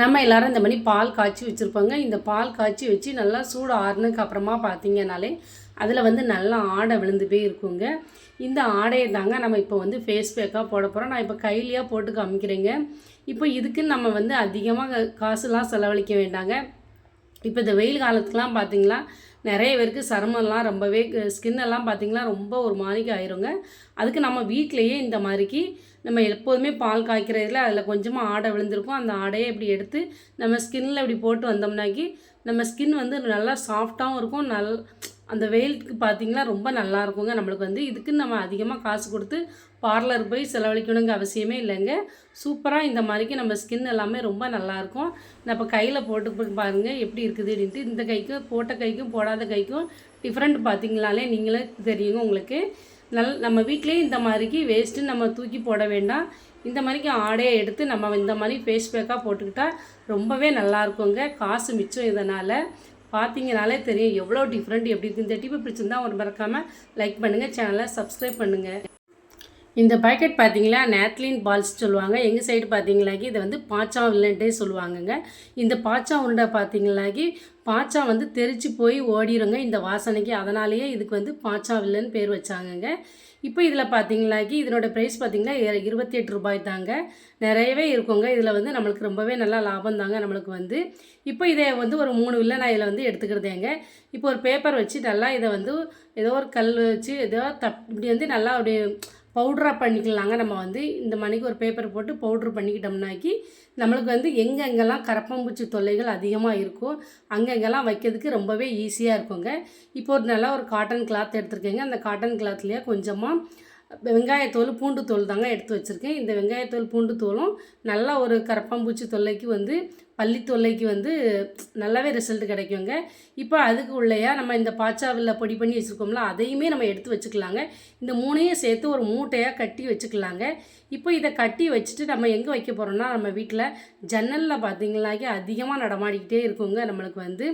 நம்ம எல்லாரும் இந்த மாதிரி பால் காய்ச்சி வச்சுருப்போங்க. இந்த பால் காய்ச்சி வச்சு நல்லா சூடு ஆறுனதுக்கு அப்புறமா பார்த்தீங்கனாலே அதில் வந்து நல்லா ஆடை விழுந்து போய் இருக்குங்க. இந்த ஆடையை தாங்க நம்ம இப்போ வந்து ஃபேஸ் பேக்காக போட போகிறோம் நான் இப்போ கையிலையாக போட்டு காமிக்கிறேங்க. இப்போ இதுக்கு நம்ம வந்து அதிகமாக காசுலாம் செலவழிக்க வேண்டாங்க. இப்போ இந்த வெயில் காலத்துக்குலாம் பார்த்தீங்களா நிறைய பேருக்கு சருமம்லாம் ரொம்பவே ஸ்கின்னெல்லாம் பார்த்திங்கன்னா பார்த்தீங்கன்னா ரொம்ப ஒரு மாதிரிக்கு ஆயிருங்க. அதுக்கு நம்ம வீட்டிலையே இந்த மாதிரிக்கு நம்ம எப்போதுமே பால் காய்க்கிறதுல அதில் கொஞ்சமாக ஆடை விழுந்திருக்கும். அந்த ஆடையை இப்படி எடுத்து நம்ம ஸ்கின்னில் இப்படி போட்டு வந்தோம்னாக்கி நம்ம ஸ்கின் வந்து நல்லா சாஃப்டாகவும் இருக்கும். நல் அந்த வெயிலுக்கு பார்த்தீங்கன்னா ரொம்ப நல்லா இருக்குங்க. நம்மளுக்கு வந்து இதுக்குன்னு நம்ம அதிகமாக காசு கொடுத்து பார்லர் போய் செலவழிக்கணுங்க அவசியமே இல்லைங்க. சூப்பராக இந்த மாதிரிக்கு நம்ம ஸ்கின் எல்லாமே ரொம்ப நல்லாயிருக்கும் நான் இப்போ கையில் போட்டு பாருங்கள் எப்படி இருக்குது அப்படின்ட்டு. இந்த கைக்கும் போட்ட கைக்கும் போடாத கைக்கும் டிஃப்ரெண்ட் பார்த்தீங்களாலே நீங்களே தெரியுங்க உங்களுக்கு. நல் நம்ம வீட்லேயே இந்த மாதிரிக்கு வேஸ்ட்டு நம்ம தூக்கி போட வேண்டாம். இந்த மாதிரிக்கு ஆடையை எடுத்து நம்ம இந்த மாதிரி ஃபேஸ் பேக்காக போட்டுக்கிட்டால் ரொம்பவே நல்லா இருக்குங்க காசு மிச்சம் இதனால். பார்த்தீங்கனாலே தெரியும் எவ்வளோ டிஃப்ரெண்ட் எப்படி இருக்குது இந்த டிப்பு பிடிச்சிருந்தா ஒரு மறக்காமல் லைக் பண்ணுங்கள் சேனலை சப்ஸ்கிரைப் பண்ணுங்கள் இந்த பாக்கெட் பார்த்தீங்களா நேத்லின் பால்ஸ் சொல்லுவாங்க. எங்கள் சைடு பார்த்தீங்களாக்கி இதை வந்து பாச்சா வில்லன்ட்டே சொல்லுவாங்கங்க. இந்த பாச்சா உருண்டை பார்த்தீங்களாக்கி பாச்சா வந்து தெரிச்சு போய் ஓடிடுங்க இந்த வாசனைக்கு. அதனாலேயே இதுக்கு வந்து பாச்சா வில்லன் பேர் வச்சாங்கங்க. இப்போ இதில் பார்த்தீங்களாக்கி இதனோட ப்ரைஸ் பார்த்தீங்கன்னா இருபத்தி எட்டு ரூபாய் தாங்க. நிறையவே இருக்குங்க. இதில் வந்து நம்மளுக்கு ரொம்பவே நல்லா லாபம் தாங்க நம்மளுக்கு வந்து. இப்போ இதை வந்து ஒரு மூணு வில்லை நான் இதில் வந்து எடுத்துக்கிறதேங்க. இப்போ ஒரு பேப்பர் வச்சு நல்லா இதை வந்து ஏதோ ஒரு கல் வச்சு ஏதோ தப் இப்படி வந்து நல்லா அப்படியே பவுட்ராக பண்ணிக்கலாங்க. நம்ம வந்து இந்த மணிக்கு ஒரு பேப்பர் போட்டு பவுட்ரு பண்ணிக்கிட்டோம்னாக்கி நம்மளுக்கு வந்து எங்கெங்கெல்லாம் கரப்பாம்பூச்சி தொல்லைகள் அதிகமாக இருக்கும் அங்கங்கெல்லாம் வைக்கிறதுக்கு ரொம்பவே ஈஸியாக இருக்குங்க. இப்போ ஒரு நல்லா ஒரு காட்டன் கிளாத் எடுத்துருக்கேங்க. அந்த காட்டன் கிளாத்லேயே கொஞ்சமாக வெங்காயத்தோல் பூண்டு தோல் தாங்க எடுத்து வச்சுருக்கேன். இந்த வெங்காயத்தோல் பூண்டு தோலும் நல்லா ஒரு கரப்பாம்பூச்சி தொல்லைக்கு வந்து பள்ளி தொல்லைக்கு வந்து நல்லாவே ரிசல்ட் கிடைக்குங்க. இப்போ அதுக்கு உள்ளேயா நம்ம இந்த பாச்சாவில் பொடி பண்ணி வச்சுருக்கோம்ல அதையுமே நம்ம எடுத்து வச்சுக்கலாங்க. இந்த மூணையும் சேர்த்து ஒரு மூட்டையாக கட்டி வச்சுக்கலாங்க. இப்போ இதை கட்டி வச்சுட்டு நம்ம எங்கே வைக்க போகிறோம்னா நம்ம வீட்டில் ஜன்னலில் பார்த்திங்கனாக்கி அதிகமாக நடமாடிக்கிட்டே இருக்குங்க. நம்மளுக்கு வந்து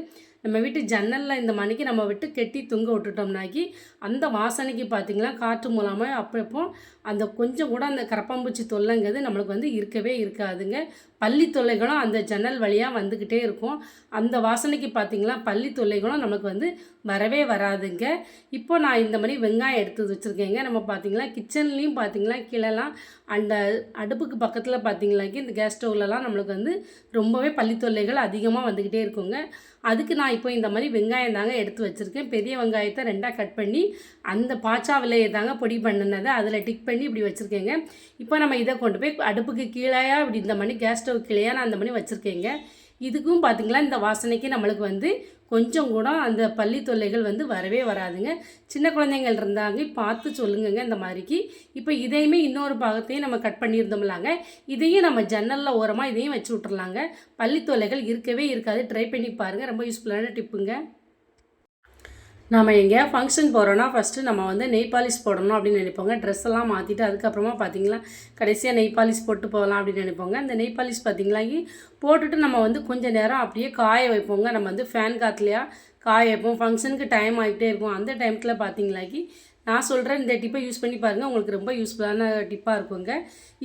நம்ம வீட்டு ஜன்னலில் இந்த மணிக்கு நம்ம விட்டு கெட்டி தொங்க விட்டுட்டோம்னாக்கி அந்த வாசனைக்கு பார்த்திங்கன்னா காற்று மூலமாக அப்பப்போ அந்த கொஞ்சம் கூட அந்த கரப்பாம்பூச்சி தொல்லைங்கிறது நம்மளுக்கு வந்து இருக்கவே இருக்காதுங்க. பள்ளி தொல்லைகளும் அந்த ஜன்னல் வழியாக வந்துக்கிட்டே இருக்கும். அந்த வாசனைக்கு பார்த்திங்கன்னா பள்ளி தொல்லைகளும் நமக்கு வந்து வரவே வராதுங்க. இப்போ நான் இந்த மாதிரி வெங்காயம் எடுத்து வச்சுருக்கேங்க. நம்ம பார்த்திங்கன்னா கிச்சன்லேயும் பார்த்திங்கன்னா கீழெல்லாம் அந்த அடுப்புக்கு பக்கத்தில் பார்த்திங்களாக்கி இந்த கேஸ் ஸ்டவ்லலாம் நம்மளுக்கு வந்து ரொம்பவே பள்ளி தொல்லைகள் அதிகமாக வந்துக்கிட்டே இருக்குங்க. அதுக்கு நான் இப்போ இந்த மாதிரி வெங்காயம் தாங்க எடுத்து வச்சுருக்கேன். பெரிய வெங்காயத்தை ரெண்டாக கட் பண்ணி அந்த பாச்சா விலையை தாங்க பொடி பண்ணினதை அதில் டிக் பண்ணி இப்படி வச்சுருக்கேங்க. இப்போ நம்ம இதை கொண்டு போய் அடுப்புக்கு கீழேயா இப்படி இந்த மணி கேஸ் ஸ்டவ் கீழேயா நான் அந்த மணி வச்சுருக்கேங்க. இதுக்கும் பார்த்திங்களா இந்த வாசனைக்கு நம்மளுக்கு வந்து கொஞ்சம் கூட அந்த பள்ளி தொல்லைகள் வந்து வரவே வராதுங்க. சின்ன குழந்தைங்கள் இருந்தாங்க பார்த்து சொல்லுங்கங்க இந்த மாதிரிக்கு. இப்போ இதையுமே இன்னொரு பாகத்தையும் நம்ம கட் பண்ணியிருந்தோம்லாங்க. இதையும் நம்ம ஜன்னலில் ஓரமாக இதையும் வச்சு விட்டுறலாங்க. பள்ளி தொல்லைகள் இருக்கவே இருக்காது. ட்ரை பண்ணி பாருங்கள் ரொம்ப யூஸ்ஃபுல்லான டிப்புங்க நம்ம எங்கேயா ஃபங்க்ஷன் போகிறோன்னா ஃபஸ்ட்டு நம்ம வந்து நெய் பாலிஷ் போடணும் அப்படின்னு நினைப்போங்க. ட்ரெஸ் எல்லாம் மாற்றிட்டு அதுக்கப்புறமா பார்த்தீங்களா கடைசியாக நெய் பாலிஷ் போட்டு போகலாம் அப்படின்னு நினைப்போங்க. அந்த நெய் பாலிஷ் போட்டுட்டு நம்ம வந்து கொஞ்சம் நேரம் அப்படியே காய வைப்போங்க. நம்ம வந்து ஃபேன் காற்றுலையா காய வைப்போம். ஃபங்க்ஷனுக்கு டைம் ஆகிட்டே இருக்கும். அந்த டைமத்தில் பார்த்தீங்களாக்கி நான் சொல்கிறேன் இந்த டிப்பை யூஸ் பண்ணி பாருங்கள் உங்களுக்கு ரொம்ப யூஸ்ஃபுல்லான டிப்பாக இருக்குங்க.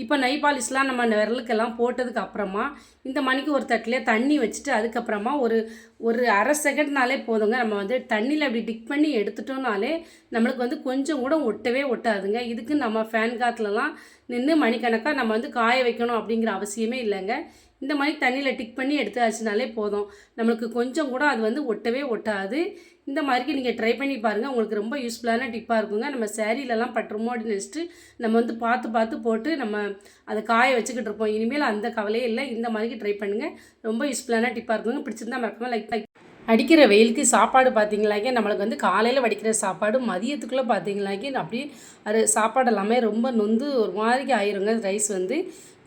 இப்போ நை பாலிஷ்லாம் நம்ம விரலுக்கெல்லாம் போட்டதுக்கு அப்புறமா இந்த மணிக்கு ஒரு தட்டிலே தண்ணி வச்சுட்டு அதுக்கப்புறமா ஒரு ஒரு அரை செகண்ட்னாலே போதுங்க. நம்ம வந்து தண்ணியில் அப்படி டிக் பண்ணி எடுத்துட்டோம்னாலே நம்மளுக்கு வந்து கொஞ்சம் கூட ஒட்டவே ஒட்டாதுங்க. இதுக்கு நம்ம ஃபேன் காற்றுலலாம் நின்று மணிக்கணக்காக நம்ம வந்து காய வைக்கணும் அப்படிங்கிற அவசியமே இல்லைங்க. இந்த மாதிரி தண்ணியில் டிக் பண்ணி எடுத்தாச்சுனாலே போதும். நம்மளுக்கு கொஞ்சம் கூட அது வந்து ஒட்டவே ஒட்டாது. இந்த மாதிரிக்கு நீங்கள் ட்ரை பண்ணி பாருங்கள் உங்களுக்கு ரொம்ப யூஸ்ஃபுல்லான டிப்பாக இருக்குங்க. நம்ம சேரீலலாம் பட்டுருமோ அப்படின்னு நினச்சிட்டு நம்ம வந்து பார்த்து பார்த்து போட்டு நம்ம அதை காய வச்சுக்கிட்டு இருப்போம். இனிமேல் அந்த கவலையே இல்லை. இந்த மாதிரிக்கு ட்ரை பண்ணுங்கள் ரொம்ப யூஸ்ஃபுல்லான டிப்பாக இருக்குங்க. பிடிச்சிருந்தா மறக்காமல் லைக் லைக் அடிக்கிற வெயிலுக்கு சாப்பாடு பார்த்தீங்களாக்கி நம்மளுக்கு வந்து காலையில் வடிக்கிற சாப்பாடு மதியத்துக்குள்ளே பார்த்தீங்களாக்கி அப்படியே அது சாப்பாடு எல்லாமே ரொம்ப நொந்து ஒரு மாதிரிக்கு ஆயிருங்க. ரைஸ் வந்து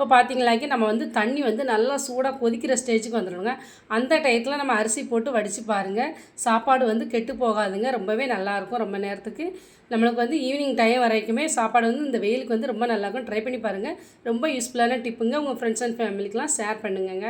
இப்போ பார்த்தீங்களாக்கி நம்ம வந்து தண்ணி வந்து நல்லா சூடாக கொதிக்கிற ஸ்டேஜுக்கு வந்துடுங்க அந்த டயத்தில் நம்ம அரிசி போட்டு வடித்து பாருங்கள் சாப்பாடு வந்து கெட்டு போகாதுங்க. ரொம்பவே நல்லாயிருக்கும் ரொம்ப நேரத்துக்கு. நம்மளுக்கு வந்து ஈவினிங் டைம் வரைக்குமே சாப்பாடு வந்து இந்த வெயிலுக்கு வந்து ரொம்ப நல்லாயிருக்கும் ட்ரை பண்ணி பாருங்கள் ரொம்ப யூஸ்ஃபுல்லான டிப்புங்க உங்கள் ஃப்ரெண்ட்ஸ் அண்ட் ஃபேமிலிக்கெலாம் ஷேர் பண்ணுங்கங்க.